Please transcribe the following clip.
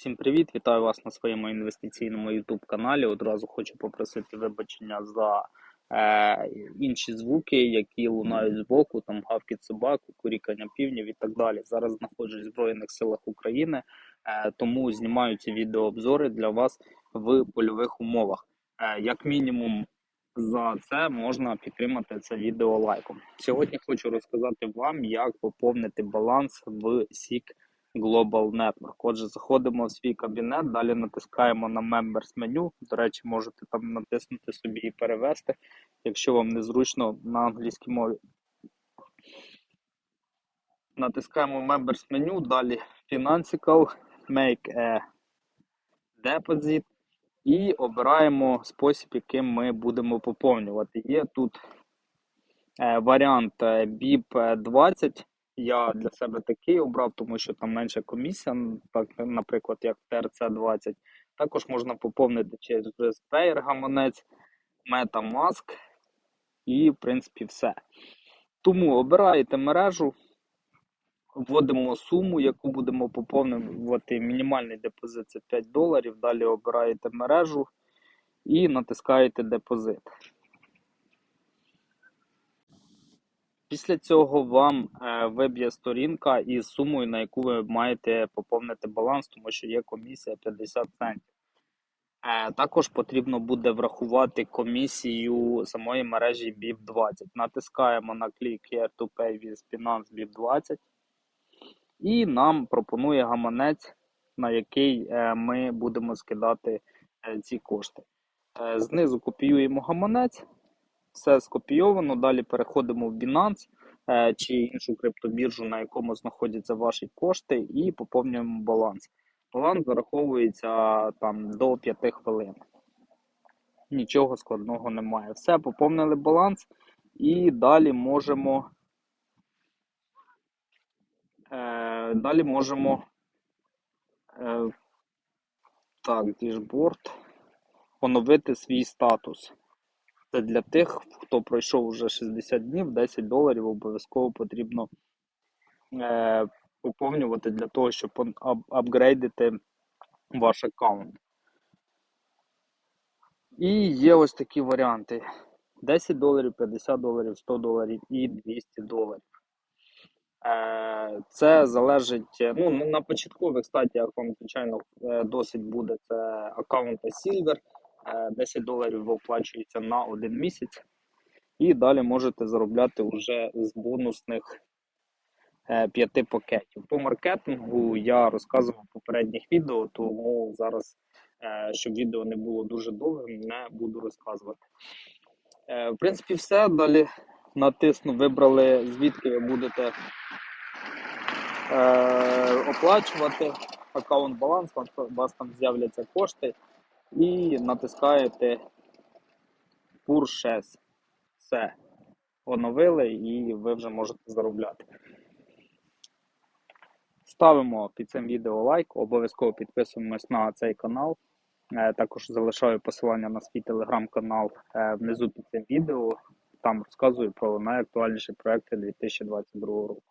Всім привіт! Вітаю вас на своєму інвестиційному YouTube каналі. Одразу хочу попросити вибачення за е, інші звуки, які лунають збоку, там гавкіт собак, курікання півнів і так далі. Зараз знаходжусь в Збройних силах України, е, тому знімаю ці відеообзори для вас в польових умовах. Е, як мінімум, за це можна підтримати це відео лайком. Сьогодні хочу розказати вам, як поповнити баланс в SIG Global Network. Отже, заходимо в свій кабінет, далі натискаємо на Members меню. До речі, можете там натиснути собі і перевести, якщо вам незручно на англійській мові. Натискаємо Members меню, далі Financial, Make a Deposit і обираємо спосіб, яким ми будемо поповнювати. Є тут е, варіант е, BIP 20. Я для себе такий обрав, тому що там менша комісія, так, наприклад, як в TRC20. Також можна поповнити через Payer гаманець, MetaMask і, в принципі, все. Тому обираєте мережу, вводимо суму, яку будемо поповнювати. Мінімальний депозит це 5 доларів. Далі обираєте мережу і натискаєте депозит. Після цього вам е, виб'є сторінка із сумою, на яку ви маєте поповнити баланс, тому що є комісія 50 центів. Е, також потрібно буде врахувати комісію самої мережі BIP20. Натискаємо на Here to Pay with Binance BIP20 і нам пропонує гаманець, на який е, ми будемо скидати ці кошти. Знизу копіюємо гаманець все скопійовано. Далі переходимо в Binance е, чи іншу криптобіржу, на якому знаходяться ваші кошти, і поповнюємо баланс. Баланс зараховується там до 5 хвилин. Нічого складного немає. Все, поповнили баланс, і далі можемо. Е, далі можемо е, так, дішборд, оновити свій статус. Це для тих, хто пройшов вже 60 днів, 10 доларів обов'язково потрібно е, поповнювати для того, щоб апгрейдити ваш аккаунт. І є ось такі варіанти: 10 доларів, 50 доларів, 100 доларів і 200 доларів. Е, це залежить, ну, на початкових стадіях вам, звичайно, е, досить буде це аккаунта Silver. 10 е, доларів оплачується на один місяць, і далі можете заробляти вже з бонусних 5 е, пакетів. По маркетингу я розказував в попередніх відео, тому зараз, е, щоб відео не було дуже довгим, не буду розказувати. В принципі, все. Далі натисну, вибрали, звідки ви будете оплачувати аккаунт баланс, у вас там з'являться кошти і натискаєте Purchase. Все. Оновили і ви вже можете заробляти. Ставимо під цим відео лайк, обов'язково підписуємось на цей канал. Е, також залишаю посилання на свій телеграм-канал е, внизу під цим відео. Там розказую про найактуальніші проекти 2022 року.